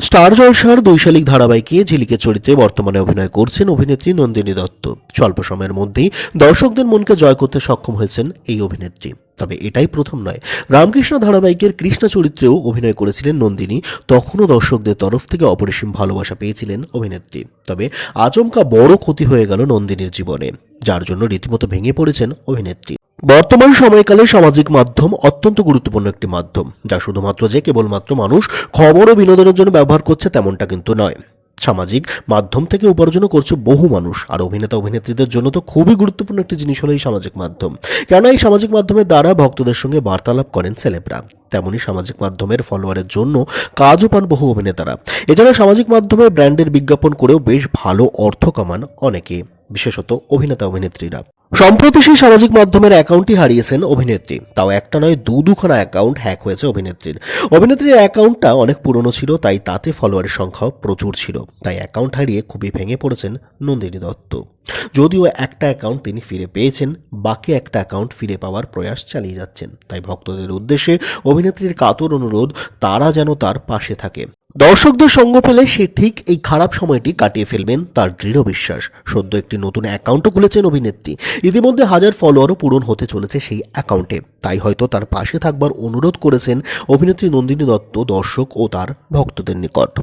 Star জলসার দুইশালিক ধারাবাহিকে ঝিলিকের চরিত্রে বর্তমানে অভিনয় করছেন অভিনেত্রী নন্দিনী দত্ত। স্বল্প সময়ের মধ্যেই দর্শকদের মনকে জয় করতে সক্ষম হয়েছেন এই অভিনেত্রী। তবে এটাই প্রথম নয়, রামকৃষ্ণ ধারাবাহিকের কৃষ্ণা চরিত্রেও অভিনয় করেছিলেন নন্দিনী। তখনও দর্শকদের তরফ থেকে অপরিসীম ভালোবাসা পেয়েছিলেন অভিনেত্রী। তবে আচমকা বড় ক্ষতি হয়ে গেল নন্দিনীর জীবনে, যার জন্য রীতিমতো ভেঙে পড়েছেন অভিনেত্রী। বর্তমান সময়কালে সামাজিক মাধ্যম অত্যন্ত গুরুত্বপূর্ণ একটি মাধ্যম, যা শুধুমাত্র যে কেবলমাত্র মানুষ খবর ও বিনোদনের জন্য ব্যবহার করছে তেমনটা কিন্তু নয়। সামাজিক মাধ্যম থেকে উপার্জনও করছে বহু মানুষ, আর অভিনেতা, অভিনেত্রীদের জন্য তো খুবই গুরুত্বপূর্ণ একটি জিনিস হলো এই সামাজিক মাধ্যম। কেননা এই সামাজিক মাধ্যমের দ্বারা ভক্তদের সঙ্গে বার্তালাপ করেন সেলেবরা। তেমনই সামাজিক মাধ্যমের ফলোয়ারের জন্য কাজও পান বহু অভিনেতারা। এছাড়া সামাজিক মাধ্যমে ব্র্যান্ডের বিজ্ঞাপন করেও বেশ ভালো অর্থ কামান অনেকে, বিশেষত অভিনেতা, অভিনেত্রীরা। সম্প্রতি সেই সামাজিক মাধ্যমের অ্যাকাউন্টটি হারিয়েছেন অভিনেত্রী। তাও একটা নয়, দু দুখানা অ্যাকাউন্ট হ্যাক হয়েছে অভিনেত্রীর। অভিনেত্রীর অ্যাকাউন্টটা অনেক পুরনো ছিল, তাই তাতে ফলোয়ারের সংখ্যাও প্রচুর ছিল। তাই অ্যাকাউন্ট হারিয়ে খুবই ভেঙে পড়েছেন নন্দিনী দত্ত। যদিও একটা অ্যাকাউন্ট তিনি ফিরে পেয়েছেন, বাকি একটা অ্যাকাউন্ট ফিরে পাওয়ার প্রয়াস চালিয়ে যাচ্ছেন। তাই ভক্তদের উদ্দেশ্যে অভিনেত্রীর কাতর অনুরোধ, তারা যেন তার পাশে থাকে। দর্শকদের সঙ্গ পেলে সে ঠিক এই খারাপ সময়টি কাটিয়ে ফেলবেন তার দৃঢ় বিশ্বাস। সদ্য একটি নতুন অ্যাকাউন্টও খুলেছেন অভিনেত্রী। ইতিমধ্যে হাজার ফলোয়ারও পূরণ হতে চলেছে সেই অ্যাকাউন্টে। তাই হয়তো তার পাশে থাকবার অনুরোধ করেছেন অভিনেত্রী নন্দিনী দত্ত, দর্শক ও তার ভক্তদের নিকট।